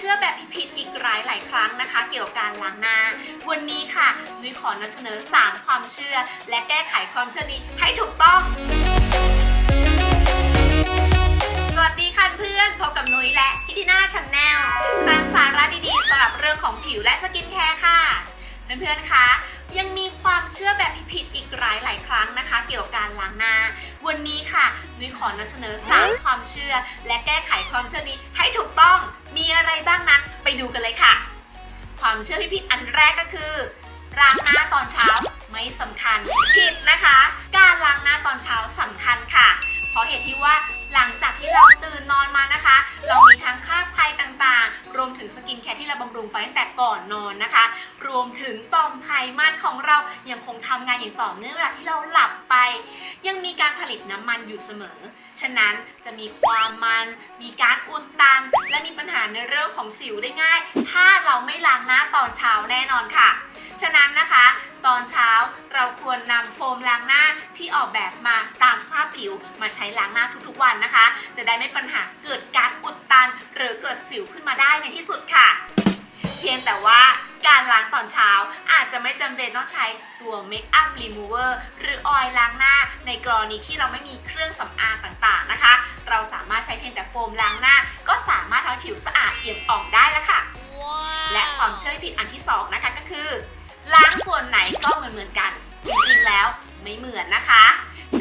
เชื่อแบบผิดๆอีกหลายหลายครั้งนะคะ เกี่ยวกับการล้างหน้า วันนี้ค่ะนุ้ยขอนำเสนอ 3 ความเชื่อ และแก้ไขความเชื่อนี้ให้ถูกต้อง สวัสดีค่ะเพื่อนพบกับนุ้ยและคิติน่าชันแนลสร้างสาระดีๆสำหรับเรื่องของผิวและสกินแคร์ค่ะ เพื่อนๆคะยังมีความเชื่อแบบผิดๆอีกหลายหลายครั้งนะคะ เกี่ยวกับการล้างหน้า วันนี้ค่ะนุ้ยขอนำเสนอ 3 ความเชื่อ และแก้ไขความเชื่อนี้ให้ถูก ดูกันเลยค่ะ ความเชื่อผิดๆอันแรกก็คือล้างหน้าตอนเช้าไม่สำคัญ ผิดนะคะ การล้างหน้าตอนเช้าสำคัญค่ะ เพราะเหตุที่ว่าหลังจากที่เราตื่นนอนมานะคะ เรามีทั้งคราบไครต่างๆ รวมถึงสกินแคร์ที่เราบำรุงไปตั้งแต่ก่อนนอนนะคะ รวมถึงต่อมไขมันของเรายังคงทำงานอย่างต่อเนื่องเวลาที่เราหลับไป ยังมีการผลิตน้ำมันอยู่เสมอ ฉะนั้นจะมีความมัน มีการอุดตัน ญในเรื่องของสิวได้ง่าย ถ้าเราไม่ล้างหน้าตอนเช้าแน่นอนค่ะ ฉะนั้นนะคะ ตอนเช้าเราควรนำโฟมล้างหน้าที่ออกแบบมาตามสภาพผิวมาใช้ล้างหน้าทุกๆวันนะคะ จะได้ไม่ปัญหาเกิดการอุดตัน หรือเกิดสิวขึ้นมาได้ในที่สุดค่ะ เพียงแต่ว่าการล้างตอนเช้าอาจจะไม่จำเป็นต้องใช้ตัวเมคอัพรีมูเวอร์หรือออยล์ล้างหน้า ในกรณีที่เราไม่มีเครื่องสำอางต่างๆนะคะ เราสามารถใช้เพียงแต่โฟมล้างหน้าก็ ผิวสะอาดเอี่ยมอ่องได้แล้วค่ะ และความเชื่อผิดอันที่สองนะคะก็คือ ล้างส่วนไหนก็เหมือนเหมือนๆกัน จริงๆแล้วไม่เหมือนนะคะ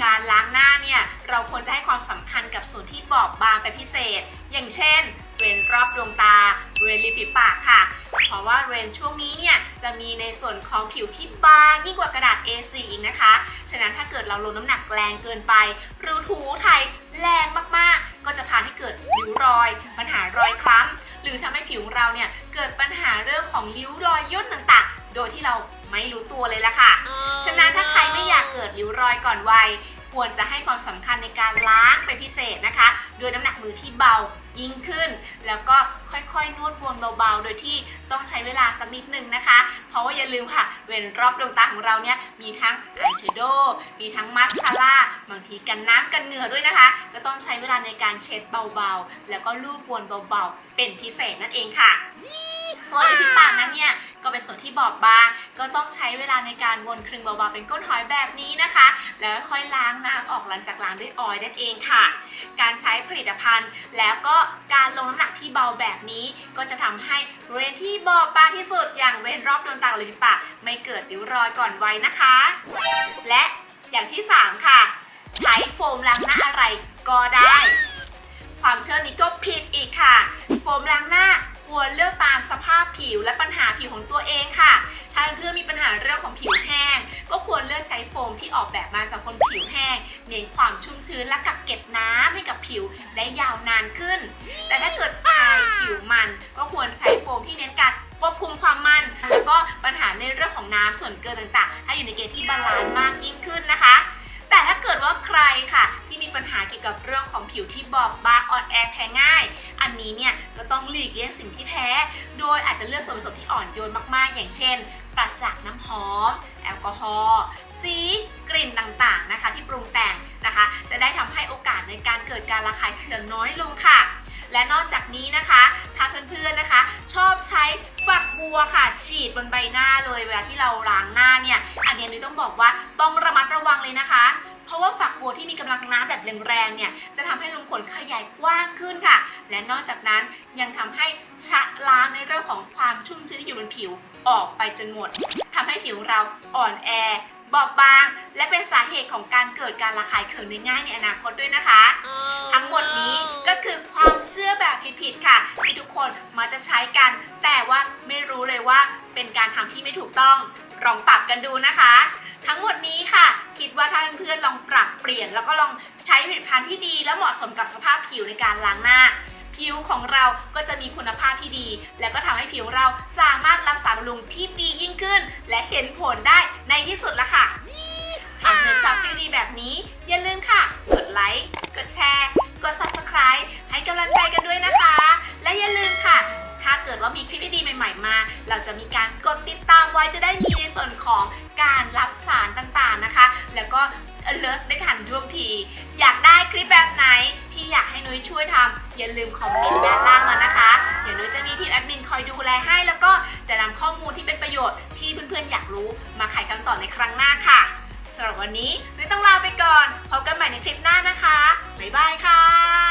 การล้างหน้าเนี่ยเราควรจะให้ความสำคัญกับส่วนที่บอบบางเป็นพิเศษ อย่างเช่นเรนรอบดวงตาเรนริมฝีปากค่ะ เพราะว่าเรนช่วงนี้เนี่ยจะมีในส่วนของผิวที่บางยิ่งกว่ากระดาษ A4 อีกนะคะ ฉะนั้นถ้าเกิดเราลดน้ำหนักแรงเกินไป หรือถูไทยแรงมากๆ ก็จะพาให้เกิดริ้วร รื่องของริ้วรอยย่นต่างๆ โดยที่เราไม่รู้ตัวเลยล่ะค่ะ ฉะนั้นถ้าใครไม่อยากเกิดริ้วรอยก่อนวัยควรจะให้ความสำคัญในการล้างเป็นพิเศษนะคะ ด้วยน้ำหนักมือที่เบายิ่งขึ้น แล้วก็ค่อยๆ นวดวนเบาๆ โดยที่ต้องใช้เวลาสักนิดนึงนะคะ เพราะว่าอย่าลืมค่ะ เว้นรอบดวงตาของเราเนี่ยมีทั้งอายแชโดว์มีทั้งมาสคาร่าบางทีกันน้ำกันเหงื่อด้วยนะคะ ก็ต้องใช้เวลาในการเช็ดเบาๆ แล้วก็ลูบวนเบาๆ เป็นพิเศษนั่นเองค่ะ ส่วนริมฝีปากนั้นเนี่ยก็เป็นส่วนที่บอบบาง ก็ต้องใช้เวลาในการวนคลึงเบาๆเป็นก้นหอยแบบนี้นะคะ แล้วค่อยล้างน้ำออกหลังจากล้างด้วยออยล์นั่นเองค่ะ การใช้ผลิตภัณฑ์ แล้วก็การลงน้ำหนักที่เบาแบบนี้ ก็จะทำให้บริเวณที่บอบบางที่สุด อย่างเว้นรอบดวงตาหรือฝีปากไม่เกิดริ้วรอยก่อนวัยนะคะ และอย่างที่ 3 ค่ะ ใช้โฟมล้างหน้าอะไรก็ได้ ความเชื่อนี้ก็ผิดอีกค่ะ โฟมล้างหน้า ควรเลือกตามสภาพผิวและปัญหาผิวของตัวเองค่ะ ถ้าเพื่อนมีปัญหาเรื่องของผิวแห้ง ก็ควรเลือกใช้โฟมที่ออกแบบมาสำหรับคนผิวแห้ง เน้นความชุ่มชื้นและกักเก็บน้ำให้กับผิวได้ยาวนานขึ้น แต่ถ้าเกิดใครผิวมัน ก็ควรใช้โฟมที่เน้นการควบคุมความมัน แล้วก็ปัญหาในเรื่องของน้ำส่วนเกินต่างๆ ให้อยู่ในเกณฑ์ที่บาลานซ์มากยิ่งขึ้นนะคะ แต่ถ้าเกิดว่าใครค่ะ ที่มีปัญหาเกี่ยวกับเรื่องของผิวที่บอบบางอ่อนแอแพ้ง่าย อันนี้เนี่ยก็ต้องหลีกเลี่ยงสิ่งที่แพ้ โดยอาจจะเลือกส่วนผสมที่อ่อนโยนมากๆ อย่างเช่นปราศจากน้ำหอม แอลกอฮอล์สีกลิ่นต่างๆนะคะ ที่ปรุงแต่งนะคะ จะได้ทำให้โอกาสในการเกิดการระคายเคืองน้อยลงค่ะ และนอกจากนี้นะคะถ้าเพื่อนๆนะคะ ชอบใช้ฝักบัวค่ะ ฉีดบนใบหน้าเลยเวลาที่เราล้างหน้าเนี่ย อันนี้นุ้ยต้องบอกว่าต้องระมัดระวังเลยนะคะ เพราะว่าฝักบัวที่มีกำลังน้ำแบบแรงๆเนี่ยจะทำให้รูขนขยายกว้างขึ้นค่ะ และนอกจากนั้นยังทำให้ชะล้างในเรื่องของความชุ่มชื้นที่อยู่บนผิวออกไปจนหมดทำให้ผิวเราอ่อนแอบอบบาง และเป็นสาเหตุของการเกิดการระคายเคืองได้ง่ายในอนาคตด้วยนะคะ ทั้งหมดนี้ก็คือความเชื่อแบบผิดๆค่ะที่ทุกคนมาจะใช้กัน แต่ว่าไม่รู้เลยว่าเป็นการทำที่ไม่ถูกต้องลองปรับกันดูนะคะ ทั้งหมดนี้ค่ะ คิดว่าถ้าเพื่อนๆลองปรับเปลี่ยน แล้วก็ลองใช้ผลิตภัณฑ์ที่ดี และเหมาะสมกับสภาพผิวในการล้างหน้า ผิวของเราก็จะมีคุณภาพที่ดี และก็ทำให้ผิวเราสามารถรับสารบำรุงที่ดียิ่งขึ้น และเห็นผลได้ในที่สุดละค่ะีใหม่ๆมา เราจะมีการกดติดตามไว้จะได้มีในส่วนของการรับสารต่างๆนะคะ แล้วก็เลิศได้ทันทุกที อยากได้คลิปแบบไหนที่อยากให้นุ้ยช่วยทำอย่าลืมคอมเมนต์ด้านล่างมานะคะ เดี๋ยวนุ้ยจะมีทีมแอดมินคอยดูแลให้ แล้วก็จะนำข้อมูลที่เป็นประโยชน์ที่เพื่อนๆอยากรู้มาไขคำตอบในครั้งหน้าค่ะสำหรับวันนี้นุ้ยต้องลาไปก่อนพบกันใหม่ในคลิปหน้านะคะบ๊ายบายค่ะ